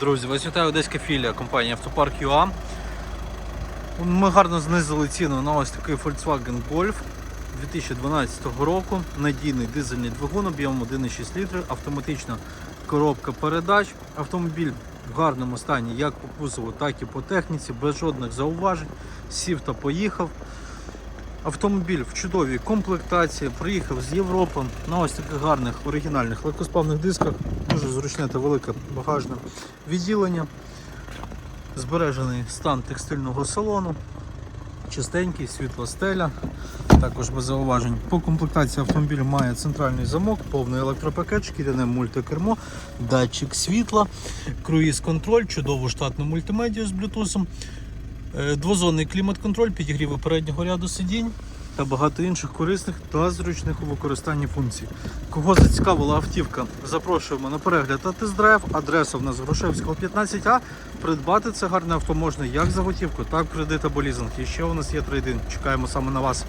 Друзі, вас вітає одеська філія компанії Автопарк ЮА. Ми гарно знизили ціну на ось такий Volkswagen Golf 2012 року. Надійний дизельний двигун об'ємом 1,6 літри, автоматична коробка передач. Автомобіль в гарному стані як по кузову, так і по техніці, без жодних зауважень. Сів та поїхав. Автомобіль в чудовій комплектації, приїхав з Європи на ось таких гарних оригінальних легкосплавних дисках, дуже зручне та велике багажне відділення, збережений стан текстильного салону, чистенький, світла стеля, також без зауважень. По комплектації автомобіль має центральний замок, повний електропакет, шкіряне мультикермо, датчик світла, круїз-контроль, чудову штатну мультимедію з блютусом. Е, Двозонний клімат-контроль, підігріви переднього ряду сидінь та багато інших корисних та зручних у використанні функцій. Кого зацікавила автівка, запрошуємо на перегляд та тест-драйв. Адреса в нас Грушевського 15А. Придбати це гарне авто можна як за готівку, так і кредит або лізинг. І ще у нас є трейдинг. Чекаємо саме на вас.